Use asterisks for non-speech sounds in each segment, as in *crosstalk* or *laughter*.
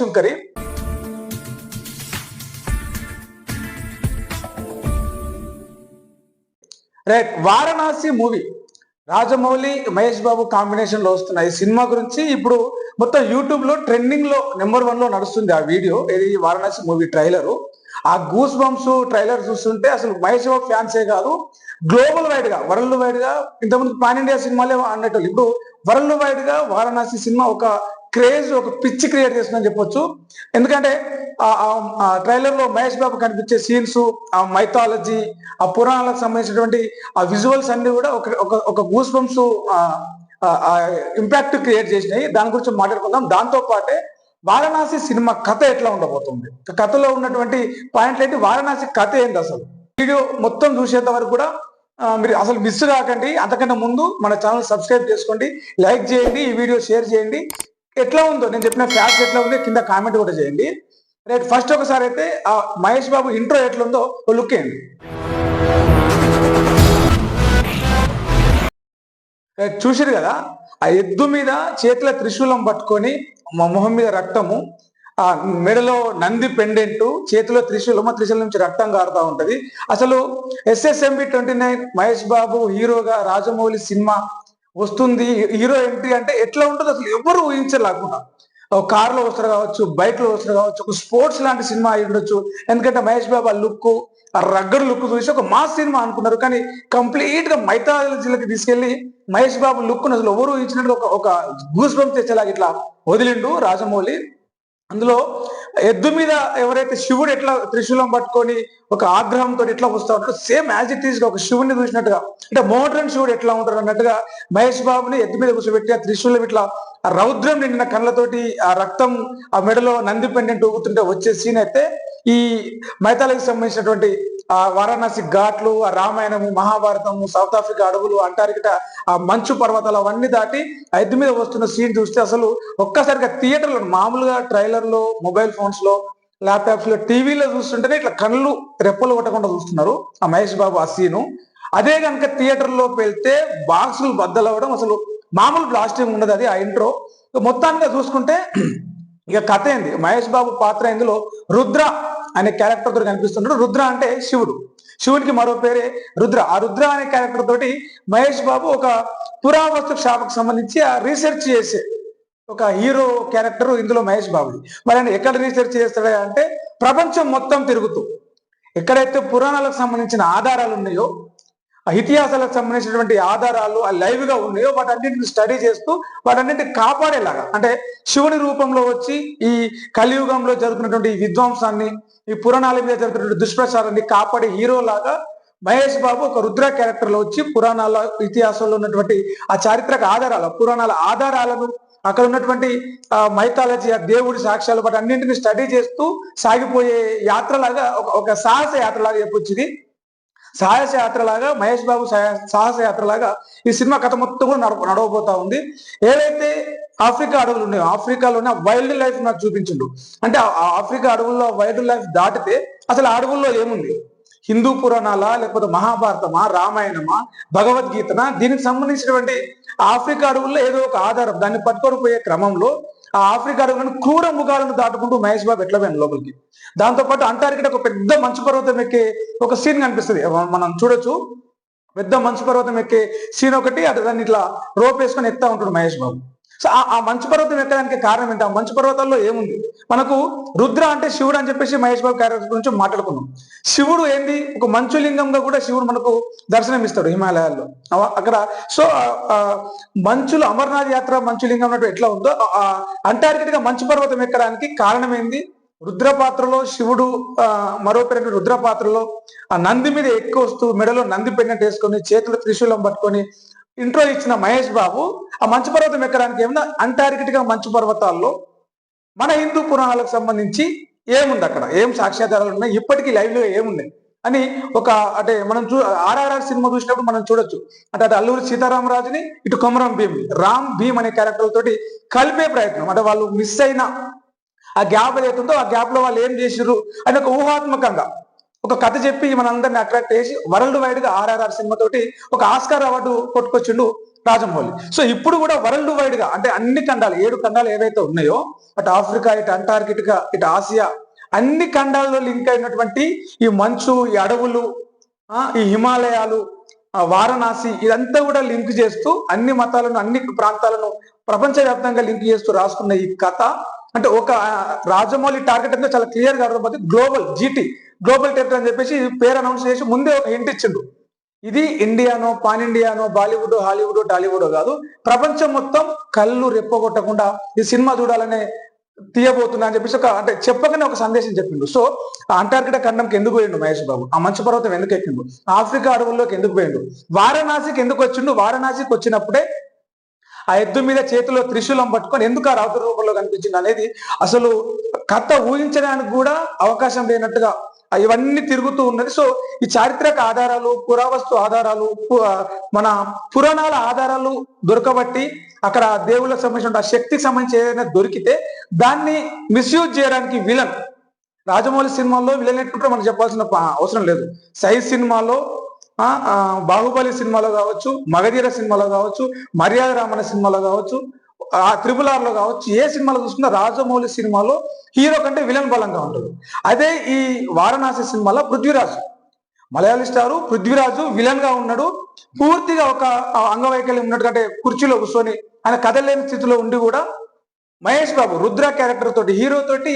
సుంకరి. Right Varanasi movie. Rajamouli Mahesh Babu కాంబినేషన్లో వస్తున్నాయి cinema గురించి ఇప్పుడు మొత్తం యూట్యూబ్లో ట్రెండింగ్లో నెంబర్ వన్లో నడుస్తుంది ఆ వీడియో ఇది వారణాసి మూవీ ట్రైలర్. ఆ గూస్ బంప్స్ ట్రైలర్ చూస్తుంటే అసలు మహేష్ బాబు ఫ్యాన్సే కాదు గ్లోబల్ వైడ్గా వరల్డ్ వైడ్గా ఇంతకుముందు పాన్ ఇండియా సినిమాలే అన్నట్టు. ఇప్పుడు వరల్డ్ వైడ్గా వారణాసి సినిమా ఒక క్రేజ్ ఒక పిచ్చి క్రియేట్ చేస్తుందని చెప్పొచ్చు. ఎందుకంటే ఆ ట్రైలర్లో మహేష్ బాబు కనిపించే సీన్స్ ఆ మైథాలజీ ఆ పురాణాలకు సంబంధించినటువంటి ఆ విజువల్స్ అన్ని కూడా ఒక ఒక- ఒక గూస్ బంప్స్ ఇంపాక్ట్ క్రియేట్ చేసినాయి. దాని గురించి మాట్లాడుకుందాం. దాంతో పాటే వారణాసి సినిమా కథ ఎట్లా ఉండబోతుంది? కథలో ఉన్నటువంటి పాయింట్లు ఏంటి? వారణాసి కథ ఏంటి అసలు? వీడియో మొత్తం చూసేంత వరకు కూడా మీరు అసలు మిస్ కాకండి. అంతకంటే ముందు మన ఛానల్ సబ్స్క్రైబ్ చేసుకోండి. లైక్ చేయండి. ఈ వీడియో షేర్ చేయండి. ఎట్లా ఉందో నేను చెప్పిన ఫ్యాక్ట్ ఎట్లా ఉందో కింద కామెంట్ కూడా చేయండి. రేపు ఫస్ట్ ఒకసారి అయితే ఆ మహేష్ బాబు ఇంట్రో ఎట్లుందో ఓ లుక్ వేయండి. రైట్ చూసిరు కదా ఆ ఎద్దు మీద చేతుల త్రిశూలం పట్టుకొని మా మొహం మీద రక్తము ఆ మెడలో నంది పెండెంట్ చేతిలో త్రిశూలం త్రిశూలం నుంచి రక్తం కారుతా ఉంటది. అసలు SSMB twenty nine Mahesh Babu హీరోగా రాజమౌళి సినిమా వస్తుంది హీరో ఎంట్రీ అంటే ఎట్లా ఉంటుందో అసలు ఎవరు ఊహించలేకుండా ఒక కార్లో వస్తారు కావచ్చు బైక్లో వస్తారు కావచ్చు ఒక స్పోర్ట్స్ లాంటి సినిమా అయి ఉండొచ్చు. ఎందుకంటే మహేష్ బాబు ఆ లుక్ ఆ రగ్గడు లుక్ చూసి ఒక మాస్ సినిమా అనుకున్నారు. కానీ కంప్లీట్గా మైథాలజీలకి తీసుకెళ్ళి మహేష్ బాబు లుక్ అసలు ఎవరు ఇచ్చినట్టు ఒక ఒక గూస్ బంప్ తెచ్చేలాగా ఇట్లా వదిలిండు రాజమౌళి. అందులో ఎద్దు మీద ఎవరైతే శివుడు ఎట్లా త్రిశూలం పట్టుకొని ఒక ఆగ్రహంతో ఎట్లా వస్తా సేమ్ యాజ్ ఇట్ ఈస్గా ఒక శివుడిని చూసినట్టుగా. అంటే మోడ్రన్ శివుడు ఎట్లా ఉంటాడు అన్నట్టుగా మహేష్ బాబుని ఎద్దు మీద కూర్చోబెట్టి ఆ త్రిశూలం ఇట్లా ఆ రౌద్రం నిండిన కళ్ళతోటి ఆ రక్తం ఆ మెడలో నంది పెండెంట్ ఊగుతుంటే వచ్చే సీన్ అయితే ఈ మైతాలకు సంబంధించినటువంటి ఆ వారణాసి ఘాట్లు ఆ రామాయణము మహాభారతము సౌత్ ఆఫ్రికా అడవులు అంటార్కిటా ఆ మంచు పర్వతాలు అవన్నీ దాటి ఐదు మీద వస్తున్న సీన్ చూస్తే అసలు ఒక్కసారిగా థియేటర్లో మామూలుగా ట్రైలర్లో మొబైల్ ఫోన్స్లో ల్యాప్టాప్స్లో టీవీలో చూస్తుంటేనే ఇట్లా కళ్ళు రెప్పలు కొట్టకుండా చూస్తున్నారు ఆ మహేష్ బాబు ఆ సీను అదే కనుక థియేటర్లోకి వెళ్తే బాక్సులు బద్దలవ్వడం అసలు మామూలు బ్లాస్టింగ్ ఉండదు. అది ఆ ఇంట్రో మొత్తానికి చూసుకుంటే *clears throat* ఇక కథ ఏంది? మహేష్ బాబు పాత్ర ఇందులో రుద్ర అనే క్యారెక్టర్ తోటి కనిపిస్తున్నాడు. రుద్ర అంటే శివుడు. శివునికి మరో పేరే రుద్ర. ఆ రుద్ర అనే క్యారెక్టర్ తోటి మహేష్ బాబు ఒక పురావస్తు షాపుకు సంబంధించి ఆ రీసెర్చ్ చేసే ఒక హీరో క్యారెక్టర్ ఇందులో మహేష్ బాబుది. మరి ఆయన ఎక్కడ రీసెర్చ్ చేస్తాడు అంటే ప్రపంచం మొత్తం తిరుగుతూ. ఎక్కడైతే పురాణాలకు సంబంధించిన ఆధారాలు ఉన్నాయో ఇతిహాసాలకు సంబంధించినటువంటి ఆధారాలు లైవ్గా ఉన్నాయో వాటన్నింటిని స్టడీ చేస్తూ వాటన్నింటిని కాపాడేలాగా. అంటే శివుని రూపంలో వచ్చి ఈ కలియుగంలో జరుగుతున్నటువంటి ఈ విధ్వంసాన్ని ఈ పురాణాల మీద జరుగుతున్నటువంటి దుష్ప్రచారాన్ని కాపాడే హీరో లాగా మహేష్ బాబు ఒక రుద్ర క్యారెక్టర్లో వచ్చి పురాణాల ఇతిహాసంలో ఉన్నటువంటి ఆ చారిత్రక ఆధారాలు పురాణాల ఆధారాలను అక్కడ ఉన్నటువంటి ఆ మైథాలజీ ఆ దేవుడి సాక్ష్యాలు వాటి అన్నింటిని స్టడీ చేస్తూ సాగిపోయే యాత్రలాగా ఒక ఒక సాహస యాత్రలాగా చెప్పొచ్చింది సాహసయాత్రలాగా మహేష్ బాబు సాహసయాత్రలాగా ఈ సినిమా కథ మొత్తం కూడా నడవ నడవబోతా ఉంది. ఏవైతే ఆఫ్రికా అడవులు ఉన్నాయో ఆఫ్రికాలోనే వైల్డ్ లైఫ్ నాకు చూపించిండు. అంటే ఆ- ఆఫ్రికా అడవుల్లో వైల్డ్ లైఫ్ దాటితే అసలు అడవుల్లో ఏముంది? హిందూ పురాణాలా లేకపోతే మహాభారతమా రామాయణమా భగవద్గీతనా? దీనికి సంబంధించినటువంటి ఆఫ్రికా అడవుల్లో ఏదో ఒక ఆధారం దాన్ని పట్టుకొని పోయే క్రమంలో ఆ ఆఫ్రికా అడవులను క్రూర ముఖాలను దాటుకుంటూ మహేష్ బాబు ఎట్లా పోయాను లోపలికి? దాంతో పాటు అంటార్కిట ఒక పెద్ద మంచు పర్వతం ఎక్కే ఒక సీన్ కనిపిస్తుంది. మనం చూడొచ్చు. పెద్ద మంచు పర్వతం ఎక్కే సీన్ ఒకటి అటు దాన్ని ఇట్లా రోప్ వేసుకొని ఎక్కుతా ఉంటాడు మహేష్ బాబు. సో ఆ- ఆ మంచు పర్వతం ఎక్కడానికి కారణం ఏంటి? ఆ మంచు పర్వతాల్లో ఏముంది? మనకు రుద్ర అంటే శివుడు అని చెప్పేసి మహేష్ బాబు క్యారెక్టర్ గురించి మాట్లాడుకున్నాం. శివుడు ఏంది? ఒక మంచు లింగంగా కూడా శివుడు మనకు దర్శనం ఇస్తాడు హిమాలయాల్లో. అక్కడ సో ఆ- మంచులో అమర్నాథ్ యాత్ర మంచు లింగం అన్నట్టు ఎట్లా ఉందో ఆ- ఆ మంచు పర్వతం ఎక్కడానికి కారణం ఏంది? రుద్ర పాత్రలో శివుడు ఆ, మరో పేరు రుద్ర పాత్రలో ఆ నంది మీద ఎక్కువ వస్తూ మెడలో నంది పెన్నెట్ వేసుకొని చేతులు త్రిశూలం పట్టుకొని ఇంట్రో ఇచ్చిన మహేష్ బాబు ఆ మంచు పర్వతం ఎక్కడానికి ఏమన్నా అంటార్కిటికా మంచు పర్వతాల్లో మన హిందూ పురాణాలకు సంబంధించి ఏముంది అక్కడ? ఏం సాక్ష్యాధారాలు ఉన్నాయి? ఇప్పటికీ లైవ్లో ఏమున్నాయి అని ఒక అంటే మనం చూ ఆర్ఆర్ఆర్ సినిమా చూసినప్పుడు మనం చూడొచ్చు. అంటే అటు అల్లూరి సీతారామరాజుని ఇటు కొమరం భీమ్ రామ్ భీమ్ అనే క్యారెక్టర్ తోటి కలిపే ప్రయత్నం. అంటే వాళ్ళు మిస్ అయిన ఆ గ్యాప్ ఏదైతుందో ఆ గ్యాప్లో వాళ్ళు ఏం చేసిర్రు? అని ఒక ఊహాత్మకంగా ఒక కథ చెప్పి మనందరిని అట్రాక్ట్ చేసి వరల్డ్ వైడ్గా ఆర్ఆర్ఆర్ సినిమా తోటి ఒక ఆస్కార్ అవార్డు కొట్టుకొచ్చిండు రాజమౌళి సో ఇప్పుడు కూడా వరల్డ్ వైడ్గా అంటే అన్ని ఖండాలు ఏడు ఖండాలు ఏవైతే ఉన్నాయో అటు ఆఫ్రికా ఇటు అంటార్కిటికా ఇటు ఆసియా అన్ని ఖండాల్లో లింక్ అయినటువంటి ఈ మంచు ఈ అడవులు ఈ హిమాలయాలు వారణాసి ఇదంతా కూడా లింక్ చేస్తూ అన్ని మతాలను అన్ని ప్రాంతాలను ప్రపంచవ్యాప్తంగా లింక్ చేస్తూ రాసుకున్న ఈ కథ. అంటే ఒక రాజమౌళి టార్గెట్ అంటే చాలా క్లియర్గా అర్థమైపోతుంది గ్లోబల్ జీటీ గ్లోబల్ టెరిటరీ అని చెప్పేసి పేరు అనౌన్స్ చేసి ముందే ఒక హింట్ ఇచ్చిండు ఇది ఇండియానో పాన్ ఇండియానో బాలీవుడ్ హాలీవుడ్ టాలీవుడ్ కాదు. ప్రపంచం మొత్తం కళ్ళు రెప్పగొట్టకుండా ఈ సినిమా చూడాలనే తీయబోతున్నా అని చెప్పేసి ఒక అంటే చెప్పకనే ఒక సందేశం చెప్పిండు. సో ఆ అంటార్కిటా ఖండంకి ఎందుకు పోయిండు మహేష్ బాబు? ఆ మంచు పర్వతం ఎందుకు ఎక్కిండు? ఆఫ్రికా అడవుల్లోకి ఎందుకు పోయిండు? వారణాసికి ఎందుకు వచ్చిండు? వారణాసికి వచ్చినప్పుడే ఆ ఎద్దు మీద చేతిలో త్రిశూలం పట్టుకొని ఎందుకు ఆ రాత్రి రూపంలో కనిపించింది అనేది అసలు కథ ఊహించడానికి కూడా అవకాశం లేనట్టుగా ఇవన్నీ తిరుగుతూ ఉన్నది. సో ఈ చారిత్రక ఆధారాలు పురావస్తు ఆధారాలు పు- మన పురాణాల ఆధారాలు దొరకబట్టి అక్కడ దేవుళ్ళకి సంబంధించిన ఆ శక్తికి సంబంధించి ఏదైనా దొరికితే దాన్ని మిస్యూజ్ చేయడానికి విలన్ రాజమౌళి సినిమాల్లో విలన్ ఎట్లుంటారో మనకు చెప్పాల్సిన అవసరం లేదు. సైజ్ సినిమాలో ఆ, బాహుబలి సినిమాలో కావచ్చు మగధీర సినిమాలో కావచ్చు మర్యాద రామణ సినిమాలో కావచ్చు ఆ త్రిపుల్ ఆర్లో కావచ్చు ఏ సినిమాలో చూసుకున్నా రాజమౌళి సినిమాలో హీరో కంటే విలన్ బలంగా ఉంటుంది. అదే ఈ వారణాసి సినిమాలో పృథ్వీరాజు. మలయాళీ స్టారు పృథ్వీరాజు విలన్గా ఉన్నాడు. పూర్తిగా ఒక అంగవైకల్యం ఉన్నట్టు అంటే కుర్చీలో కూర్చొని ఆయన కదలేని స్థితిలో ఉండి కూడా మహేష్ బాబు రుద్ర క్యారెక్టర్ తోటి హీరో తోటి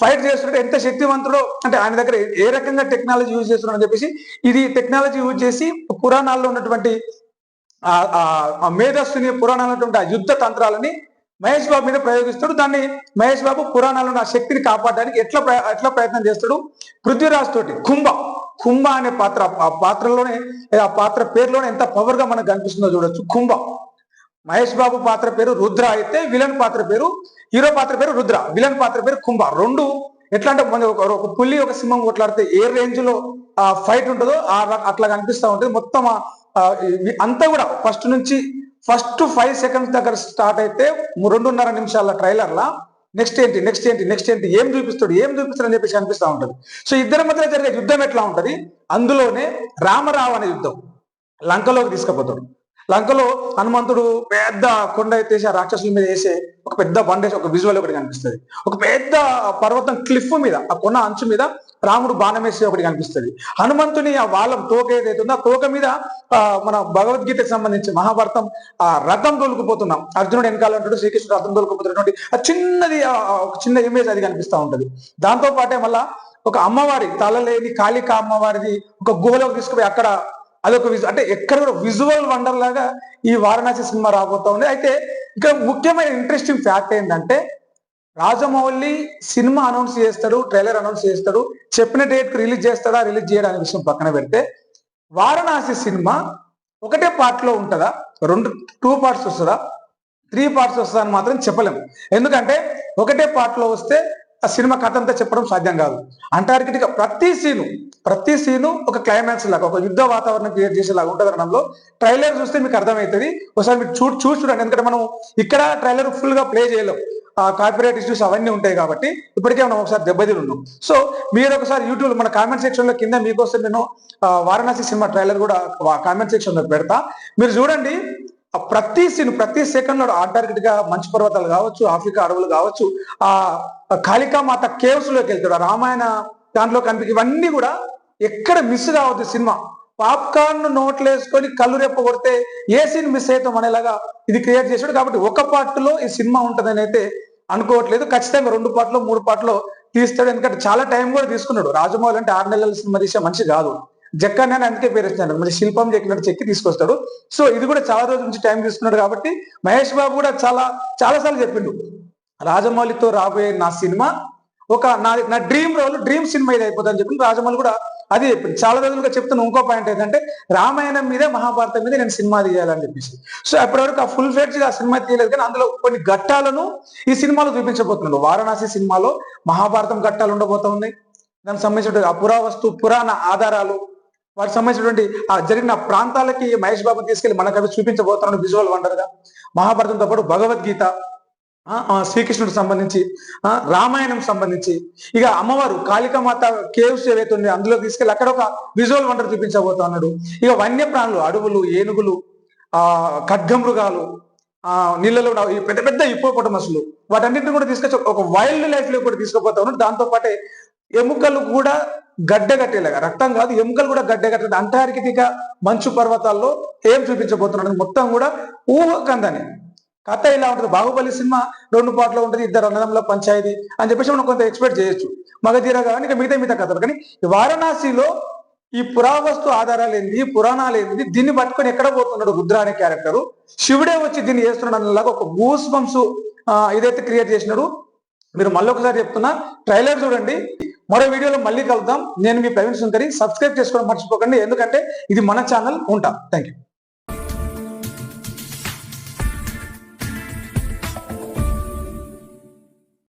ఫైట్ చేస్తుంటే ఎంత శక్తివంతుడో అంటే ఆయన దగ్గర ఏ రకంగా టెక్నాలజీ యూజ్ చేస్తున్నాడు అని చెప్పేసి ఇది టెక్నాలజీ యూజ్ చేసి పురాణాల్లో ఉన్నటువంటి ఆ మేధస్సుని పురాణాలటువంటి ఆ యుద్ధ తంత్రాలని మహేష్ బాబు మీద ప్రయోగిస్తాడు. దాన్ని మహేష్ బాబు పురాణాలను ఆ శక్తిని కాపాడడానికి ఎట్లా ఎట్లా ప్రయత్నం చేస్తాడు? పృథ్వీరాజ్ తోటి కుంభ. కుంభ అనే పాత్ర ఆ పాత్రలోనే ఆ పాత్ర పేరులోనే ఎంత పవర్గా మనకు కనిపిస్తుందో చూడొచ్చు. కుంభ. మహేష్ బాబు పాత్ర పేరు రుద్ర అయితే విలన్ పాత్ర పేరు హీరో పాత్ర పేరు రుద్ర విలన్ పాత్ర పేరు కుంభ. రెండు ఎట్లా అంటే మన ఒక పులి ఒక సింహం కొట్లాడితే ఏ రేంజ్లో ఆ ఫైట్ ఉంటుందో ఆ అట్లా కనిపిస్తా ఉంటుంది. మొత్తం అంతా కూడా ఫస్ట్ నుంచి ఫస్ట్ ఫైవ్ సెకండ్స్ దగ్గర స్టార్ట్ అయితే రెండున్నర నిమిషాల ట్రైలర్ లా నెక్స్ట్ ఏంటి నెక్స్ట్ ఏంటి నెక్స్ట్ ఏంటి ఏం చూపిస్తాడు ఏం చూపిస్తాడు అని చెప్పేసి అనిపిస్తా ఉంటది. సో ఇద్దరి మధ్య జరిగే యుద్ధం ఎట్లా ఉంటది? అందులోనే రామరావు అనే యుద్ధం లంకలోకి తీసుకుపోతాడు. లంకలో హనుమంతుడు పెద్ద కొండ ఎత్తేసి ఆ రాక్షసుల మీద వేసే ఒక పెద్ద బండేసి ఒక విజువల్ ఒకటి కనిపిస్తుంది. ఒక పెద్ద పర్వతం క్లిఫ్ మీద ఆ కొండ అంచు మీద రాముడు బాణమేసి ఒకటి కనిపిస్తుంది. హనుమంతుని ఆ వాళ్ళ తోక ఏదైతే ఆ తోక మీద మన భగవద్గీతకు సంబంధించి మహాభారతం ఆ రథం తోలుకుపోతున్నాం. అర్జునుడు వెనకాల ఉంటాడు శ్రీకృష్ణుడు రథం తోలుకుపోతున్నటువంటి ఆ చిన్నది ఒక చిన్న ఇమేజ్ అది కనిపిస్తా ఉంటది. దాంతో పాటే మళ్ళా ఒక అమ్మవారి తలలేని కాళిక అమ్మవారిది ఒక గుహలోకి తీసుకుపోయి అక్కడ అదొక విజు అంటే ఎక్కడ కూడా విజువల్ వండర్ లాగా ఈ వారణాసి సినిమా రాబోతా ఉంది. అయితే ఇక్కడ ముఖ్యమైన ఇంట్రెస్టింగ్ ఫ్యాక్ట్ ఏంటంటే రాజమౌళి సినిమా అనౌన్స్ చేస్తాడు ట్రైలర్ అనౌన్స్ చేస్తాడు చెప్పిన డేట్కి రిలీజ్ చేస్తాడా రిలీజ్ చేయడా అనే విషయం పక్కన పెడితే వారణాసి సినిమా ఒకటే పార్ట్లో ఉంటుందా? రెండు టూ పార్ట్స్ వస్తుందా? త్రీ పార్ట్స్ వస్తుందా అని మాత్రం చెప్పలేము. ఎందుకంటే ఒకటే పార్ట్లో వస్తే ఆ సినిమా కథ అంతా చెప్పడం సాధ్యం కాదు. అంటార్కిటిక ప్రతి సీను ప్రతి సీను ఒక క్లైమాక్స్ లాగా ఒక యుద్ధ వాతావరణం క్రియేట్ చేసేలాగా ఉంటుంది అనడంలో ట్రైలర్ చూస్తే మీకు అర్థమవుతుంది. ఒకసారి మీరు చూ చూసి చూడండి. ఎందుకంటే మనం ఇక్కడ ట్రైలర్ ఫుల్గా ప్లే చేయలేం. ఆ కాపీరైట్ ఇష్యూస్ అవన్నీ ఉంటాయి కాబట్టి ఇప్పటికే మనం ఒకసారి దెబ్బతిని ఉన్నాం సో మీరు ఒకసారి యూట్యూబ్ మన కామెంట్ సెక్షన్లో కింద మీకోసం నేను ఆ, వారణాసి సినిమా ట్రైలర్ కూడా కామెంట్ సెక్షన్లో పెడతా. మీరు చూడండి ఆ ప్రతి సీన్ ప్రతి సెకండ్లో అంటార్కిటికా మంచు పర్వతాలు కావచ్చు ఆఫ్రికా అడవులు కావచ్చు ఆ కాళికా మాత కేవ్స్లోకి వెళ్తాడు. ఆ రామాయణ దాంట్లో కనిపి ఇవన్నీ కూడా ఎక్కడ మిస్ కావద్దు సినిమా. పాప్కార్న్ నోట్లు వేసుకొని కళ్ళు రెప్ప కొడితే ఏ సీన్ మిస్ అవుతాం అనేలాగా ఇది క్రియేట్ చేశాడు. కాబట్టి ఒక పార్ట్లో లో ఈ సినిమా ఉంటదని అయితే అనుకోవట్లేదు. ఖచ్చితంగా రెండు పాటలో మూడు పాటలో తీస్తాడు. ఎందుకంటే చాలా టైం కూడా తీసుకున్నాడు. రాజమౌళి అంటే ఆరు నెలల సినిమా తీసే మనిషి కాదు. జక్కన్ అని అందుకే పేరు ఇస్తున్నాడు. మరి శిల్పం చెక్కినట్టు చెక్కి తీసుకొస్తాడు. సో ఇది కూడా చాలా రోజుల నుంచి టైం తీసుకున్నాడు కాబట్టి మహేష్ బాబు కూడా చాలా చాలా సార్లు చెప్పిండు. రాజమౌళితో రాబోయే నా సినిమా ఒక నా నా డ్రీమ్ రోల్ డ్రీమ్ సినిమా ఇది అయిపోతుందని చెప్పి రాజమౌళి కూడా అది చాలా రోజులుగా చెప్తున్న ఇంకో పాయింట్ ఏంటంటే రామాయణం మీద మహాభారతం మీద నేను సినిమా తీయాలని చెప్పేసి. సో అప్పటివరకు ఆ ఫుల్ ఫ్లెడ్జ్ ఆ సినిమా తీయలేదు కానీ అందులో కొన్ని ఘట్టాలను ఈ సినిమాలో చూపించబోతున్నాడు వారణాసి సినిమాలో మహాభారతం ఘట్టాలు ఉండబోతా ఉన్నాయి. దానికి సంబంధించినటువంటి ఆ పురావస్తు పురాణ ఆధారాలు వాటికి సంబంధించినటువంటి ఆ జరిగిన ప్రాంతాలకి మహేష్ బాబు తీసుకెళ్ళి మనకు అవి చూపించబోతున్నాడు విజువల్ వండర్గా మహాభారతంతో పాటు భగవద్గీత శ్రీకృష్ణుడికి సంబంధించి ఆ, రామాయణం సంబంధించి. ఇక అమ్మవారు కాళికామాత కేవ్స్ ఏవైతే ఉన్నాయో అందులో తీసుకెళ్ళి అక్కడ ఒక విజువల్ వండర్ చూపించబోతా ఉన్నాడు. ఇక వన్యప్రాణులు అడవులు ఏనుగులు ఆ ఖడ్గమృగాలు ఆ నీళ్ళలో ఉన్న ఈ పెద్ద పెద్ద ఇప్పోపటమసులు వాటన్నింటిని కూడా తీసుకొచ్చి ఒక వైల్డ్ లైఫ్లో కూడా తీసుకుపోతా ఉన్నాడు. దాంతో పాటే ఎముకలు కూడా గడ్డ కట్టేలాగా రక్తం కాదు ఎముకలు కూడా గడ్డ కట్టలేదు అంటార్కిటిక మంచు పర్వతాల్లో ఏం చూపించబోతున్నాడు? మొత్తం కూడా ఊహకందని. కథ ఇలా ఉంటుంది. బాహుబలి సినిమా రెండు పాటలు ఉంటుంది. ఇద్దరు అన్నదమ్ముల పంచాయతీ అని చెప్పేసి మనం కొంత ఎక్స్పెక్ట్ చేయొచ్చు. మగధీర కానీ ఇక మిగతా మిగతా కథలు. కానీ వారణాసిలో ఈ పురావస్తు ఆధారాలు ఏంది? పురాణాలు ఏంది? దీన్ని పట్టుకొని ఎక్కడ పోతున్నాడు రుద్ర అనే క్యారెక్టర్ శివుడే వచ్చి దీన్ని చేస్తున్నాడు అనేలాగా ఒక గూస్ బంప్స్ ఇదైతే క్రియేట్ చేసినాడు. మీరు మళ్ళీ ఒకసారి చెప్తున్నా ట్రైలర్ చూడండి. మరో వీడియోలో మళ్ళీ కలుద్దాం. నేను మీ ప్రవీణ్ శంకరి సబ్స్క్రైబ్ చేసుకోవడం మర్చిపోకండి. ఎందుకంటే ఇది మన ఛానల్ ఉంటా. Thank you